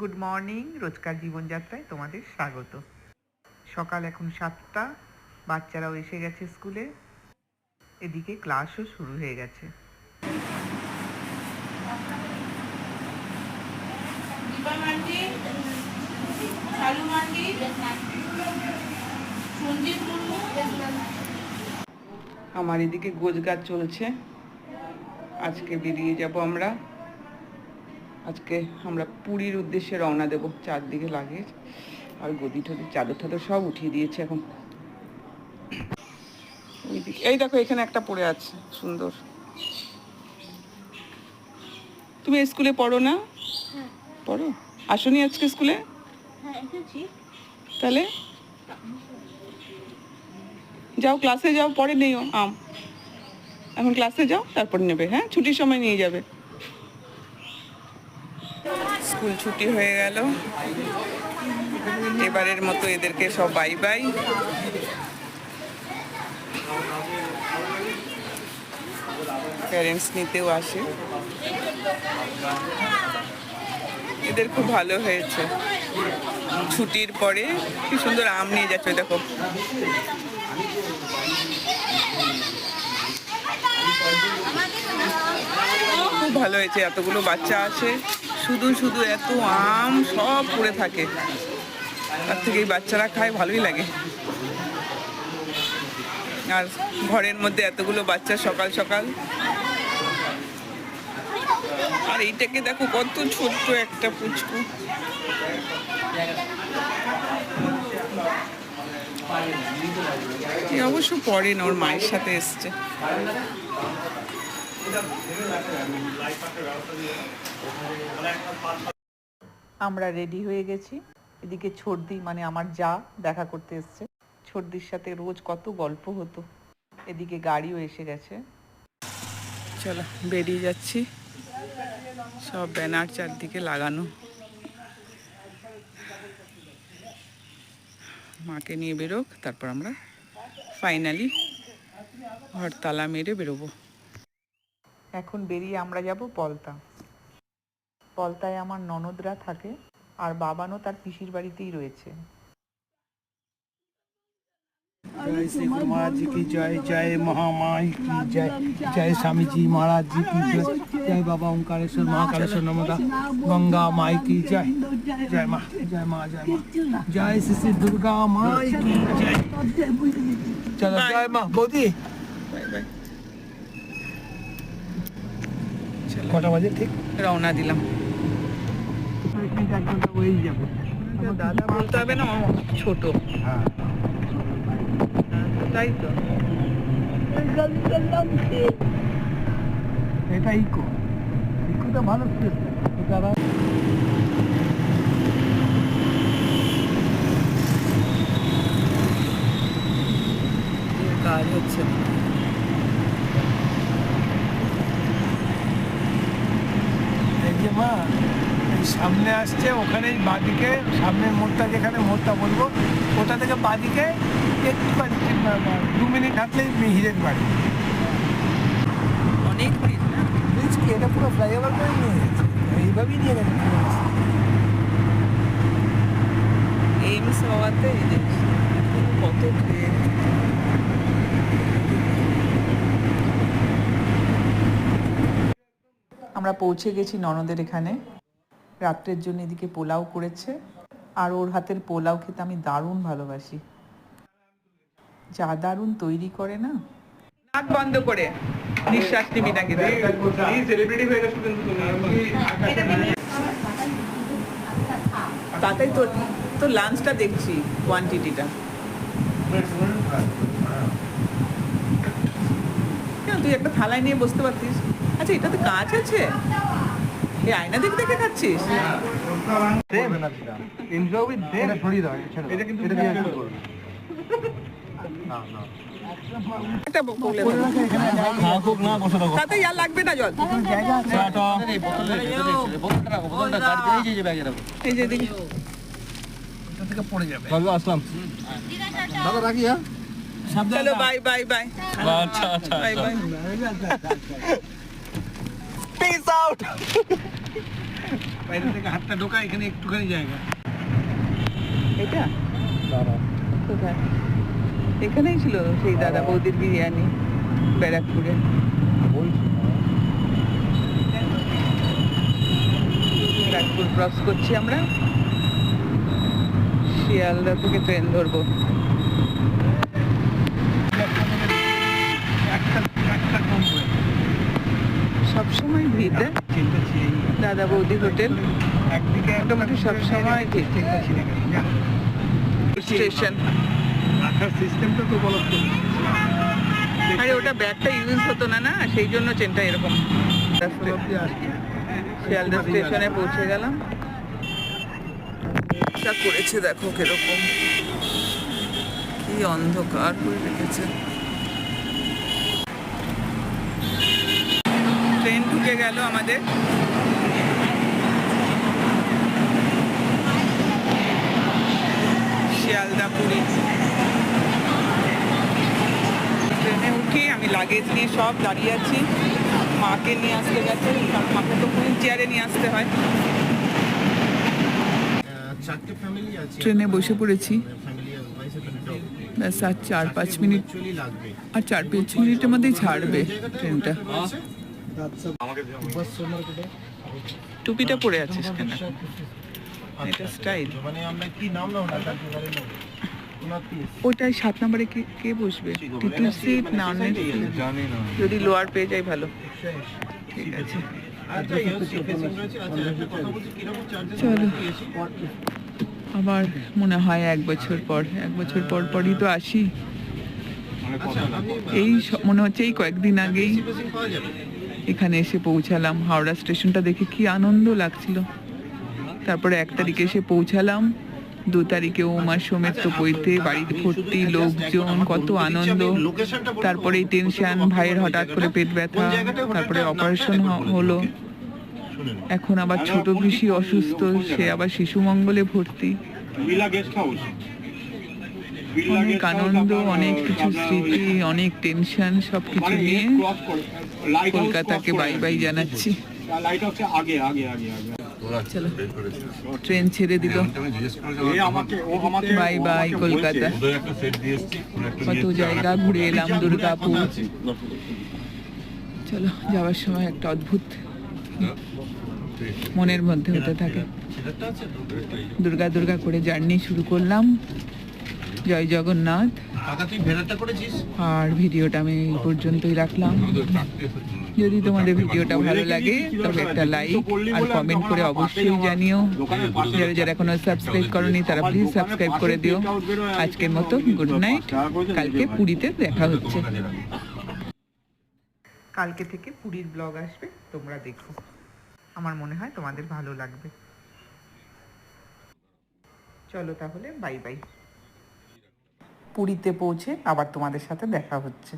Good morning রোজকার জীবনযাত্রায় তোমাদের স্বাগত। সকাল এখন সাতটা বাচ্চারাও এসে গেছে স্কুলে। এদিকে ক্লাসও শুরু হয়ে গেছে। আমার এদিকে গোজগাছ চলছে। আজকে বেরিয়ে যাব আমরা। আজকে আমরা পুরীর উদ্দেশ্যে রওনা দেব চারদিকে লাগে আর গদি টদি চাদর টাদর সব উঠিয়ে দিয়েছে এখন। ওইদিকে এই দেখো এখানে একটা পড়ে আছে সুন্দর। তুমি স্কুলে পড়ো না? পড়ো? আসনি আজকে স্কুলে? হ্যাঁ তাহলে? যাও ক্লাসে যাও পরে নেইও আম। এখন ক্লাসে যাও তারপর নেবে হ্যাঁ? ছুটির সময় নিয়ে যাবে। স্কুল ছুটি হয়ে গেল। এবারের মতো এদেরকে সব বাই বাই প্যারেন্টস নিতেও আসে। এদের খুব ভালো হয়েছে। ছুটির পরে কি সুন্দর আম নিয়ে যাচ্ছে, দেখো। খুব ভালো হয়েছে, এতগুলো বাচ্চা আছে। শুধু শুধু এত আম সব পড়ে থাকে। তার থেকে বাচ্চারা খায়, ভালোই লাগে। আর ঘরের মধ্যে এতগুলো বাচ্চা সকাল সকাল। আর এইটাকে দেখো কত ছোট্ট একটা পুচকু। অবশ্য পরে না, ওর মায়ের সাথে এসছে। আমরা রেডি হয়ে গেছি। এদিকে ছর্দি মানে আমার যা দেখা করতে এসছে। ছর্দির সাথে রোজ কত গল্প হতো। এদিকে গাড়িও এসে গেছে। চলো, বেরিয়ে যাচ্ছি। সব ব্যানার চারদিকে লাগানো। মাকে নিয়ে বেরোক, তারপর আমরা ফাইনালি ঘর তালা মেরে বেরোবো। এখন বেরিয়ে আমরা যাব পলতা। পলতায় আমার ননদরা থাকে আর বাবানও তার পিসির বাড়িতেই রয়েছে। জয় শ্রী কি জয় জয় মহামায় কি জয় জয় স্বামীজি কি জয় জয় বাবা ওঙ্কারেশ্বর মহাকালেশ্বর নমদা গঙ্গা মাই কি জয় জয় মা জয় মা জয় মা, জয় শ্রী শ্রী দুর্গা মাই কি জয়। চলো, জয় মা, বৌদি। কটা বাজে? ঠিক। রওনা দিলাম। দাদা বলতে হবে না ছোট। হ্যাঁ। তাই তো। এটা ইকো। ইকোটা ভালো তারা কাজ হচ্ছে না এই যে মা এই সামনে আসছে ওখানেই বাদিকে সামনের মোড়টা যেখানে মোড়টা বলব ওটা থেকে বাদিকে একটু বাড়ি দু মিনিট হাঁটলেই হিরের বাড়ি। অনেক ব্রিজ কি এটা পুরো ফ্লাইওভার করে নিয়ে গেছে এইভাবেই নিয়ে গেছে। এইমস হওয়াতে কত ট্রেন আমরা পৌঁছে গেছি ননদের এখানে। রাত্রের জন্য এদিকে পোলাও করেছে। আর ওর হাতের পোলাও খেতে আমি দারুণ ভালোবাসি। যা দারুণ তৈরি করে না? নাক বন্ধ করে। নিঃশ্বাস নিবি নাকি তাতেই তো তো লাঞ্চটা দেখছি কোয়ান্টিটিটা তুই একটা থালায় নিয়ে বসতে পারতিস? আচ্ছা এটাতে কাঁচ আছে। এই আয়না দেখে দেখে খাচ্ছিস? এটা কিন্তু একটা বলে তাতে আর লাগবে না জল। এই যে দেখি থেকে পড়ে যাবে আসলাম। দাদা রাখি হ্যাঁ? চলো বাই বাই বাই আচ্ছা আচ্ছা বাই বাই পিস আউট বাইরে থেকে হাতটা ঢোকা এখানে একটুখানি জায়গা। এটা? কোথায়? এখানেই ছিল সেই দাদা বৌদির বিরিয়ানি ব্যারাকপুরে। ব্যারাকপুর ক্রস করছি আমরা। শিয়ালদা থেকে ট্রেন ধরবো। সবসময় ভিড় দেয়। দাদা বৌদি হোটেল। মোটামুটি সবসময় যা। স্টেশন আরে ওটা ব্যাগটা ইউজ হতো না না? সেই জন্য চেনটা এরকম। শিয়ালদা স্টেশনে পৌঁছে গেলাম। করেছে দেখো কীরকম। কি অন্ধকার করে রেখেছে। ট্রেন ঢুকে গেল আমাদের। শিয়ালদা পুরী ট্রেনে উঠি আমি লাগেজ নিয়ে সব দাঁড়িয়ে আছি। মাকে নিয়ে আসতে গেছে। কারণ মাকে তো হুইল চেয়ারে নিয়ে আসতে হয়। চারটে ফ্যামিলি আছে ট্রেনে বসে পড়েছি। ব্যাস আর চার পাঁচ মিনিট আর চার পাঁচ মিনিটের মধ্যেই ছাড়বে ট্রেনটা। টুপিটা পরে আছিস কেন? এটা স্টাইল মানে আমরা কি নাম না ওটা ওটাই সাত নম্বরে কে কে বসবে? তৃতীয় সিট না অনেক যদি লোয়ার পেয়ে যাই ভালো। ঠিক আছে। চলো। আবার মনে হয় এক বছর পর, এক বছর পর পরই তো আসি। এই মনে হচ্ছে এই কয়েকদিন আগেই এখানে এসে পৌঁছালাম। হাওড়া স্টেশনটা দেখে কি আনন্দ লাগছিল। তারপরে এক তারিখে এসে পৌঁছালাম। দু তারিখে ওমার সমেত বইতে, বাড়িতে ভর্তি, লোকজন, কত আনন্দ। তারপরে টেনশন ভাইয়ের হঠাৎ করে পেট ব্যথা, তারপরে অপারেশন হলো। এখন আবার ছোট পিসি অসুস্থ, সে আবার শিশু মঙ্গলে ভর্তি। অনেক আনন্দ অনেক কিছু স্মৃতি অনেক টেনশন সব কিছু নিয়ে কলকাতাকে বাই বাই জানাচ্ছি। লাইট হাউসে আগে আগে আগে আগে। চলো। ট্রেন ছেড়ে দিল। Bye bye Kolkata. কত জায়গা ঘুরে এলাম দুর্গাপুর চলো যাওয়ার সময় একটা অদ্ভুত মনের মধ্যে হতে থাকে। দুর্গা দুর্গা করে জার্নি শুরু করলাম। জয় জগন্নাথ। আর ভিডিওটা আমি এই পর্যন্তই রাখলাম। যদি তোমাদের ভিডিওটা ভালো লাগে তবে একটা লাইক আর কমেন্ট করে অবশ্যই জানিও। যারা যারা এখনও সাবস্ক্রাইব করনি তারা প্লিজ সাবস্ক্রাইব করে দিও। আজকের মতো গুড নাইট কালকে পুরীতে দেখা হচ্ছে। কালকে থেকে পুরীর ব্লগ আসবে তোমরা দেখো। আমার মনে হয় তোমাদের ভালো লাগবে। চলো তাহলে বাই বাই পুরীতে পৌঁছে আবার তোমাদের সাথে দেখা হচ্ছে।